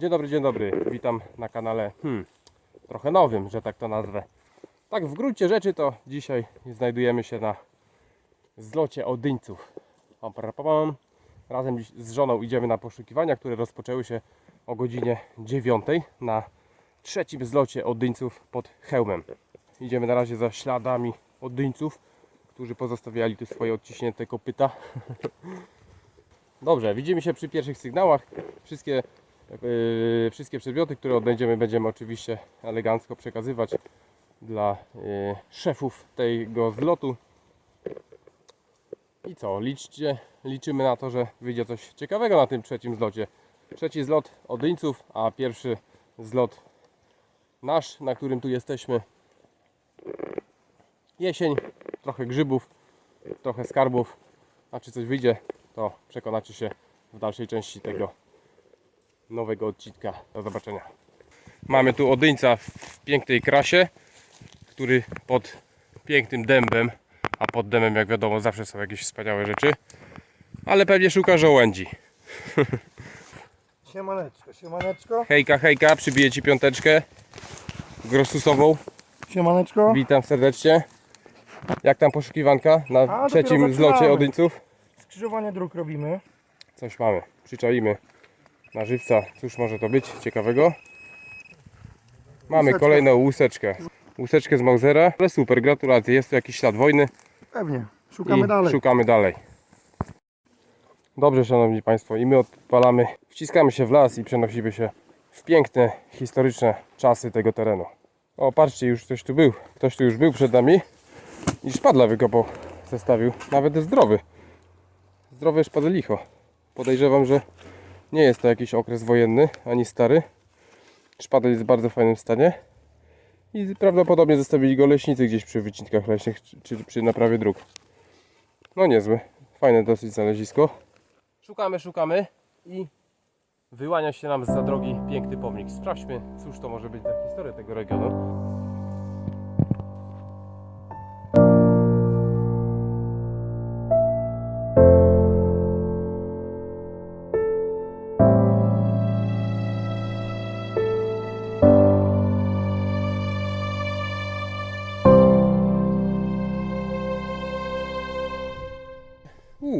dzień dobry, dzień dobry. Witam na kanale hmm, trochę nowym, że tak to nazwę. Tak w gruncie rzeczy to dzisiaj znajdujemy się na zlocie Odyńców. Razem z żoną idziemy na poszukiwania, które rozpoczęły się o godzinie 9 na trzecim zlocie Odyńców pod Chełmem. Idziemy na razie za śladami Odyńców, którzy pozostawiali tu swoje odciśnięte kopyta. Dobrze, widzimy się przy pierwszych sygnałach. Wszystkie, wszystkie przedmioty, które odnajdziemy, będziemy oczywiście elegancko przekazywać dla yy, szefów tego zlotu. I co, liczcie, liczymy na to, że wyjdzie coś ciekawego na tym trzecim zlocie. Trzeci zlot Odyńców, a pierwszy zlot nasz, na którym tu jesteśmy. Jesień, trochę grzybów, trochę skarbów, a czy coś wyjdzie, to przekonacie się w dalszej części tego nowego odcinka. Do zobaczenia. Mamy tu odyńca w pięknej krasie, który pod pięknym dębem, a pod dębem jak wiadomo zawsze są jakieś wspaniałe rzeczy, ale pewnie szuka żołędzi. Siemaneczko, siemaneczko, Hejka, hejka, przybiję Ci piąteczkę grosusową. siemaneczko. Witam serdecznie. Jak tam poszukiwanka na dopiero trzecim zaczynamy. zlocie Odyńców? Skrzyżowanie dróg robimy. Coś mamy. Przyczaimy na żywca. Cóż może to być ciekawego? Mamy Łuseczka. kolejną łuseczkę. Łuseczkę z Mausera. Ale super, gratulacje. Jest tu jakiś ślad wojny. Pewnie, szukamy i dalej. szukamy dalej. Dobrze, szanowni państwo, i my odpalamy, wciskamy się w las i przenosimy się w piękne, historyczne czasy tego terenu. O, patrzcie, już ktoś tu był. Ktoś tu już był przed nami i szpadla wykopał, zestawił. Nawet zdrowy. Zdrowe szpadelicho. Podejrzewam, że nie jest to jakiś okres wojenny, ani stary. Szpadel jest w bardzo fajnym stanie. I prawdopodobnie zostawili go leśnicy gdzieś przy wycinkach leśnych, czy, przy naprawie dróg. No niezły. Fajne dosyć znalezisko. Szukamy, szukamy i wyłania się nam za drogi piękny pomnik. Sprawdźmy, cóż to może być za historia tego regionu.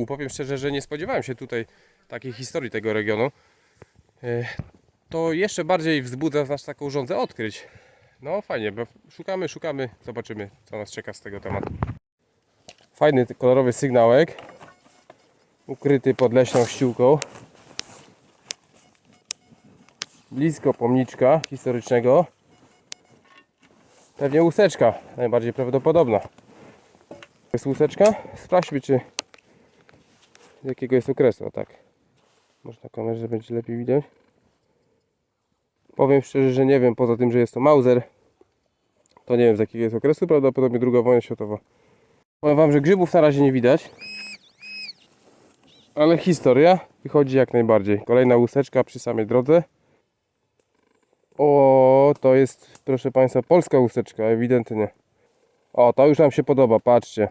Powiem szczerze, że nie spodziewałem się tutaj takiej historii tego regionu. E, To jeszcze bardziej wzbudza nas taką żądzę odkryć. No fajnie, bo szukamy, szukamy, zobaczymy co nas czeka z tego tematu. Fajny kolorowy sygnałek. Ukryty pod leśną ściółką. Blisko pomniczka historycznego. Pewnie łuseczka, najbardziej prawdopodobna. Jest łuseczka? Sprawdźmy czy z jakiego jest okresu, o tak. Może na kamerze będzie lepiej widać. Powiem szczerze, że nie wiem, poza tym, że jest to Mauser, to nie wiem z jakiego jest okresu, prawdopodobnie druga wojna światowa. Powiem wam, że grzybów na razie nie widać, ale historia wychodzi jak najbardziej. Kolejna łuseczka przy samej drodze. O, to jest, proszę Państwa, polska łuseczka, ewidentnie. O, to już nam się podoba, patrzcie.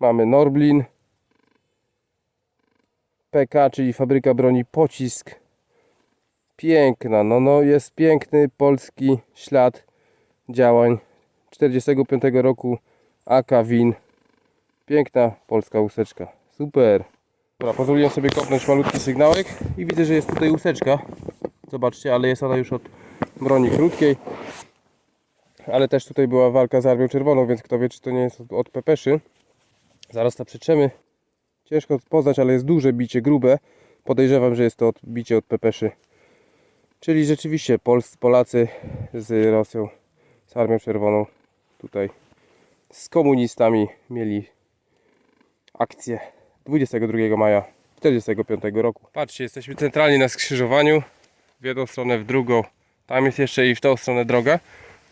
Mamy Norblin, PK, czyli fabryka broni Pocisk. Piękna, no, no jest piękny polski ślad działań 45 roku AK Win. Piękna polska łuseczka. Super. Dobra, pozwoliłem sobie kopnąć malutki sygnałek i widzę, że jest tutaj łuseczka. Zobaczcie, ale jest ona już od broni krótkiej. Ale też tutaj była walka z Armią Czerwoną, więc kto wie, czy to nie jest od, od pepeszy. Zaraz to przetrzemy. Ciężko poznać, ale jest duże bicie, grube. Podejrzewam, że jest to od, bicie od pepeszy. Czyli rzeczywiście Pols, Polacy z Rosją, z Armią Czerwoną tutaj z komunistami mieli akcję 22 maja 1945 roku. Patrzcie, jesteśmy centralnie na skrzyżowaniu. W jedną stronę, w drugą. Tam jest jeszcze i w tą stronę droga.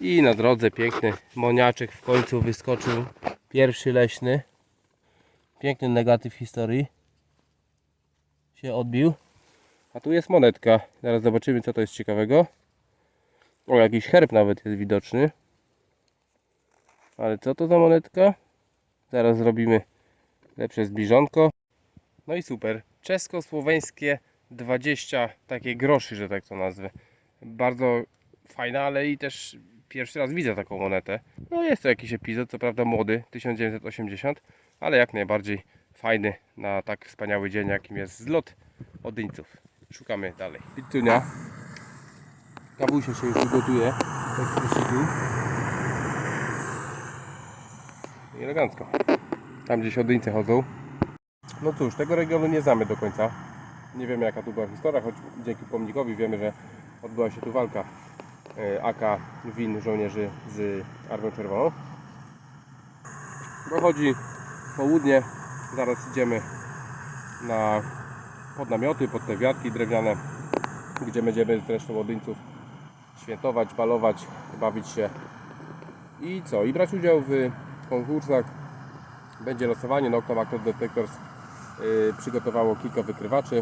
I na drodze piękny moniaczek w końcu wyskoczył. Pierwszy leśny piękny negatyw historii się odbił. A tu jest monetka. Zaraz zobaczymy co to jest ciekawego. O, jakiś herb nawet jest widoczny. Ale co to za monetka? Zaraz zrobimy lepsze zbliżonko. No i super. Czesko-słoweńskie 20 takie groszy, że tak to nazwę. Bardzo fajna, ale i też pierwszy raz widzę taką monetę. No jest to jakiś epizod, co prawda młody, 1980, ale jak najbardziej fajny na tak wspaniały dzień, jakim jest zlot Odyńców. Szukamy dalej. Pitunia. Kabusia się już do ekspresiku. I elegancko. Tam gdzieś Odyńcy chodzą. No cóż, tego regionu nie znamy do końca. Nie wiemy jaka tu była historia, choć dzięki pomnikowi wiemy, że odbyła się tu walka e, AK win żołnierzy z Armią Czerwoną. Dochodzi południe, zaraz idziemy na pod namioty, pod te wiatki drewniane, gdzie będziemy z resztą Odyńców świętować, balować, bawić się i co? I brać udział w konkursach. Będzie losowanie, no Octomacro Detectors yy, przygotowało kilka wykrywaczy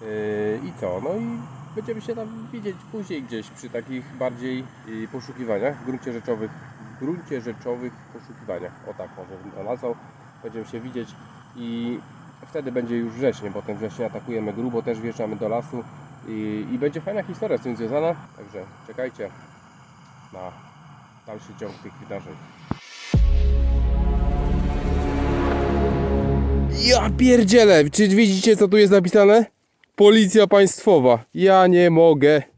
yy, i co? No i będziemy się tam widzieć później gdzieś przy takich bardziej yy, poszukiwaniach, w gruncie rzeczowych, w gruncie rzeczowych poszukiwaniach, o tak może bym to nazwał. Będziemy się widzieć i wtedy będzie już wrześnie, bo ten wrzesień atakujemy grubo, też wjeżdżamy do lasu i, i będzie fajna historia z tym związana, także czekajcie na dalszy ciąg tych wydarzeń. Ja pierdzielę! Czy widzicie co tu jest napisane? Policja państwowa. Ja nie mogę.